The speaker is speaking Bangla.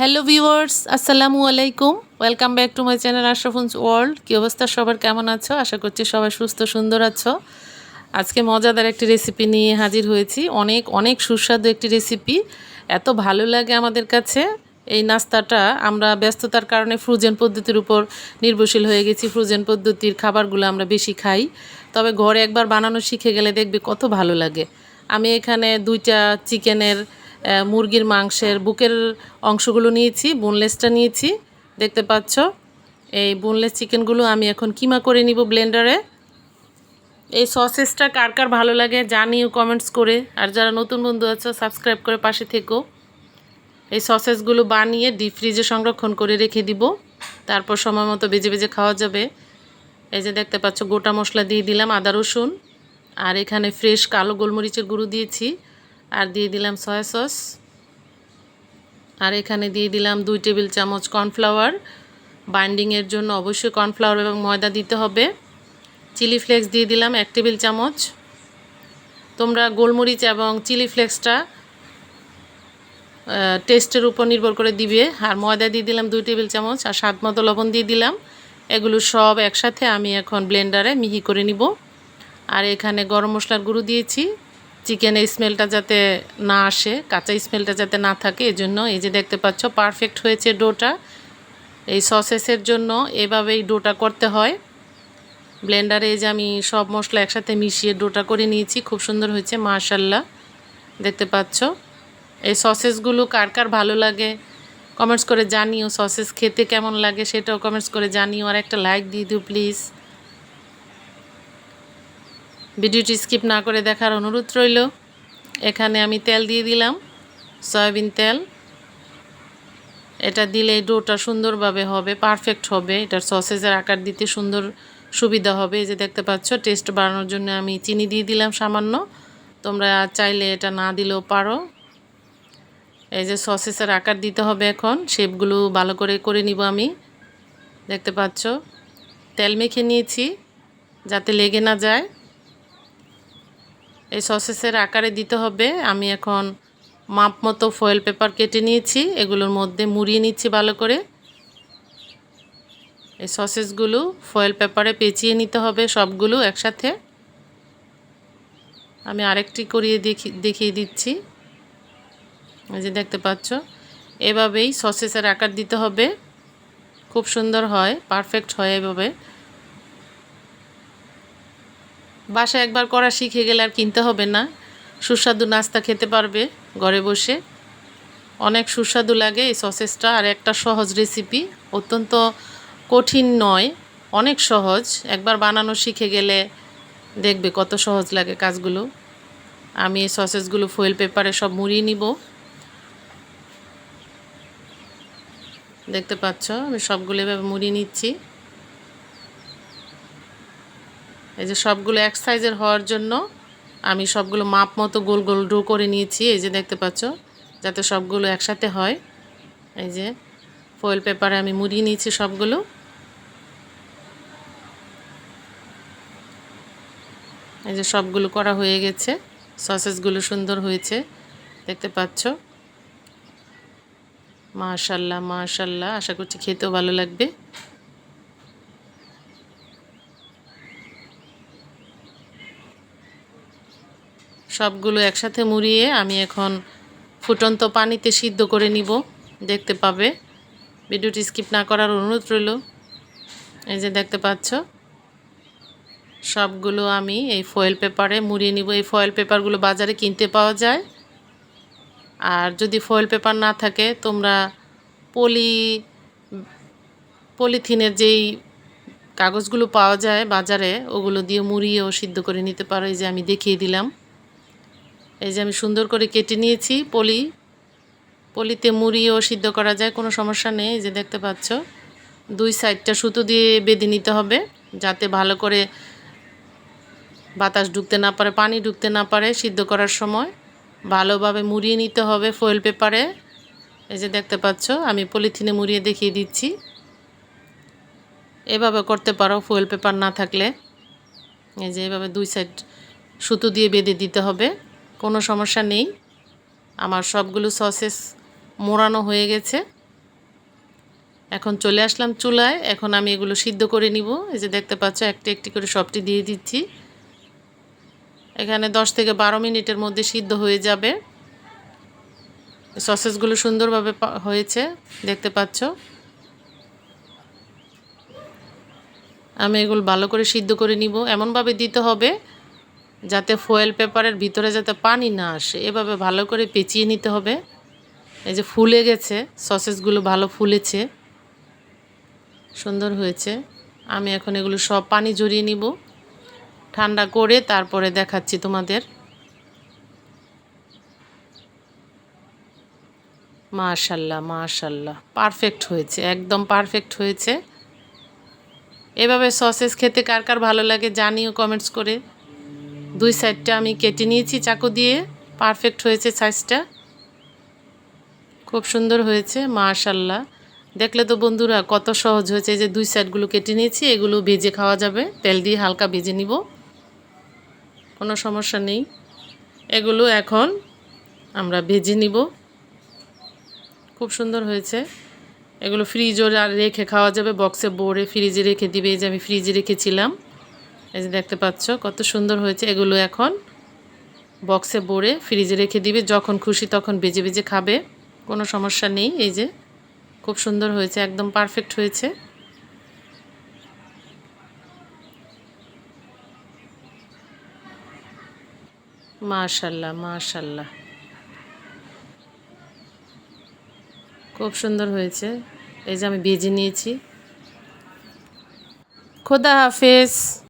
হ্যালো ভিউয়ার্স আসসালামু আলাইকুম welcome back to my channel Ashrafuns world কী অবস্থা? সবার কেমন আছো? আশা করছি সবাই সুস্থ, সুন্দর আছো। আজকে মজাদার একটি রেসিপি নিয়ে হাজির হয়েছি। অনেক অনেক সুস্বাদু একটি রেসিপি এত ভালো লাগে আমাদের কাছে। এই নাস্তাটা আমরা ব্যস্ততার কারণে ফ্রোজেন পদ্ধতির উপর নির্ভরশীল হয়ে গেছি। ফ্রোজেন পদ্ধতির খাবারগুলো আমরা বেশি খাই। তবে ঘরে একবার বানানো শিখে গেলে দেখবে কত ভালো লাগে। আমি এখানে দুইটা চিকেনের মুরগির মাংসের বুকের অংশগুলো নিয়েছি বোনলেসটা নিয়েছি, দেখতে পাচ্ছ? এই বোনলেস চিকেনগুলো আমি এখন কিমা করে নিব ব্লেন্ডারে এই সসেসটা কার কার ভালো লাগে জানিও কমেন্টস করে। আর যারা নতুন বন্ধু আছো সাবস্ক্রাইব করে পাশে থেকো। এই সসেসগুলো বানিয়ে ডিপ ফ্রিজে সংরক্ষণ করে রেখে দিব। তারপর সময় মতো বেজে বেজে খাওয়া যাবে। এই যে দেখতে পাচ্ছ, গোটা মশলা দিয়ে দিলাম আদা রসুন। আর এখানে ফ্রেশ কালো গোলমরিচের গুঁড়ো দিয়েছি। আর দিয়ে দিলাম সয়া সস। আর এখানে দিয়ে দিলাম দুই টেবিল চামচ কর্নফ্লাওয়ার। বাইন্ডিংয়ের জন্য অবশ্যই কর্নফ্লাওয়ার এবং ময়দা দিতে হবে। চিলি ফ্লেক্স দিয়ে দিলাম এক টেবিল চামচ। তোমরা গোলমরিচ এবং চিলি ফ্লেক্সটা টেস্টের উপর নির্ভর করে দিবে। আর ময়দা দিয়ে দিলাম দুই টেবিল চামচ আর স্বাদ মতো লবণ দিয়ে দিলাম। এগুলো সব একসাথে আমি এখন ব্লেন্ডারে মিহি করে নিব। আর এখানে গরম মশলার গুঁড়ো দিয়েছি। চিকেনের স্মেলটা যাতে না আসে, কাঁচা স্মেলটা যাতে না থাকে, এজন্য এই যে দেখতে পাচ্ছ, পারফেক্ট হয়েছে ডোটা। এই সসেসের জন্য এভাবেই ডোটা করতে হয়। ব্লেন্ডারে এই যে আমি সব মশলা একসাথে মিশিয়ে ডোটা করে নিয়েছি, খুব সুন্দর হয়েছে, মাশাল্লাহ। দেখতে পাচ্ছ, এই সসেসগুলো কার কার ভালো লাগে, কমেন্টস করে জানিও সসেস খেতে কেমন লাগে, সেটাও কমেন্টস করে জানিও, আর একটা লাইক দিয়ে দিও, প্লিজ। ভিডিওটি স্কিপ না করে দেখার অনুরোধ রইল। এখানে আমি তেল দিয়ে দিলাম, সয়াবিন তেল। এটা দিলে ডোটা সুন্দরভাবে হবে, পারফেক্ট হবে। এটার সসেজের আকার দিতে সুন্দর সুবিধা হবে। এই যে দেখতে পাচ্ছ, টেস্ট বাড়ানোর জন্য আমি চিনি দিয়ে দিলাম সামান্য। তোমরা চাইলে এটা না দিলেও পারো। এই যে সসেসের আকার দিতে হবে এখন। শেপগুলো ভালো করে করে নিব আমি। দেখতে পাচ্ছ, তেল মেখে নিয়েছি যাতে লেগে না যায়। এই সসেসের আকারে দিতে হবে। আমি এখন মাপ মতো ফয়েল পেপার কেটে নিয়েছি। এগুলোর মধ্যে মুড়িয়ে নিচ্ছি ভালো করে। এই সসেসগুলো ফয়েল পেপারে পেঁচিয়ে নিতে হবে সবগুলো একসাথে। আমি আরেকটি করিয়ে দেখি, দেখিয়ে দিচ্ছি। এই যে দেখতে পাচ্ছ, এভাবেই সসেসের আকার দিতে হবে। খুব সুন্দর হয় পারফেক্ট হয় এভাবে। বাসায় একবার করা শিখে গেলে আর কিনতে হবে না। সুস্বাদু নাস্তা খেতে পারবে ঘরে বসে। অনেক সুস্বাদু লাগে এই সসেসটা আর একটা সহজ রেসিপি অত্যন্ত কঠিন নয়, অনেক সহজ। একবার বানানো শিখে গেলে দেখবে কত সহজ লাগে কাজগুলো। আমি এই সসেসগুলো ফয়েল পেপারে সব মুড়িয়ে নিব। দেখতে পাচ্ছ? আমি সবগুলো এভাবে মুড়িয়ে নিচ্ছি। এই যে সবগুলো এক সাইজের হওয়ার জন্য আমি সবগুলো মাপ মতো গোল গোল ডো করে নিয়েছি। এই যে দেখতে পাচ্ছ, যাতে সবগুলো একসাথে হয়। এই যে ফয়েল পেপারে আমি মুড়িয়ে নিয়েছি সবগুলো। এই যে সবগুলো করা হয়ে গেছে। সসেসগুলো সুন্দর হয়েছে। দেখতে পাচ্ছ? মাশাল্লাহ মাশাল্লাহ। আশা করছি খেতেও ভালো লাগবে। সবগুলো একসাথে মুড়িয়ে আমি এখন ফুটন্ত পানিতে সিদ্ধ করে নিব। দেখতে পাবে। ভিডিওটি স্কিপ না করার অনুরোধ রইল। এই যে দেখতে পাচ্ছ। সবগুলো আমি এই ফয়েল পেপারে মুড়িয়ে নিব। এই ফয়েল পেপারগুলো বাজারে কিনতে পাওয়া যায়। আর যদি ফয়েল পেপার না থাকে, তোমরা পলি, পলিথিনের যেই কাগজগুলো পাওয়া যায় বাজারে, ওগুলো দিয়ে মুড়িয়েও সিদ্ধ করে নিতে পারো। এই যে আমি দেখিয়ে দিলাম। এই যে আমি সুন্দর করে কেটে নিয়েছি, পলি। পলিতে মুড়িও সিদ্ধ করা যায়, কোনো সমস্যা নেই যে দেখতে পাচ্ছ। দুই সাইডটা সুতো দিয়ে বেঁধে নিতে হবে, যাতে ভালো করে বাতাস ঢুকতে না পারে, পানি ঢুকতে না পারে সিদ্ধ করার সময়। ভালোভাবে মুড়িয়ে নিতে হবে ফয়েল পেপারে এই যে দেখতে পাচ্ছ, আমি পলিথিনে মুড়িয়ে দেখিয়ে দিচ্ছি। এভাবে করতে পারো ফয়েল পেপার না থাকলে। এই যে এভাবে দুই সাইড সুতো দিয়ে বেঁধে দিতে হবে। কোনো সমস্যা নেই। আমার সবগুলো সসেস মোড়ানো হয়ে গেছে। এখন চলে আসলাম চুলায়। এখন আমি এগুলো সিদ্ধ করে নিব। এই যে দেখতে পাচ্ছ, একটি একটি করে সবটি দিয়ে দিচ্ছি। এখানে দশ থেকে বারো মিনিটের মধ্যে সিদ্ধ হয়ে যাবে। সসেসগুলো সুন্দরভাবে হয়েছে। দেখতে পাচ্ছ। আমি এগুলো ভালো করে সিদ্ধ করে নিব। এমনভাবে দিতে হবে যাতে ফয়েল পেপারের ভিতরে যাতে পানি না আসে। এভাবে ভালো করে পেঁচিয়ে নিতে হবে। এই যে ফুলে গেছে সসেসগুলো ভালো ফুলেছে। সুন্দর হয়েছে। আমি এখন এগুলো সব পানি জড়িয়ে নিব। ঠান্ডা করে তারপরে দেখাচ্ছি তোমাদের। মাশাল্লাহ মাশাল্লাহ। পারফেক্ট হয়েছে, একদম পারফেক্ট হয়েছে। এভাবে সসেস খেতে কার কার ভালো লাগে জানিও কমেন্টস করে। দুই সাইডটা আমি কেটে নিয়েছি, চাকু দিয়ে। পারফেক্ট হয়েছে সাইজটা খুব সুন্দর হয়েছে মাশাল্লাহ দেখলে তো বন্ধুরা কত সহজ হয়েছে যে দুই সাইডগুলো কেটে নিয়েছি, এগুলো ভেজে খাওয়া যাবে। তেল দিয়ে হালকা ভেজে নিব। কোনো সমস্যা নেই। এগুলো এখন আমরা ভেজে নিব। খুব সুন্দর হয়েছে। এগুলো ফ্রিজও রেখে খাওয়া যাবে বক্সে ভরে ফ্রিজে রেখে দিবে যে আমি ফ্রিজে রেখেছিলাম। এই যে দেখতে পাচ্ছ, কত সুন্দর হয়েছে। এগুলো এখন বক্সে ভরে ফ্রিজে রেখে দিবে। যখন খুশি তখন বেজে বেজে খাবে। কোনো সমস্যা নেই। এই যে খুব সুন্দর হয়েছে, একদম পারফেক্ট হয়েছে। মাশাল্লাহ মাশাল্লাহ। খুব সুন্দর হয়েছে। এই যে আমি ভেজে নিয়েছি। খোদা হাফেজ।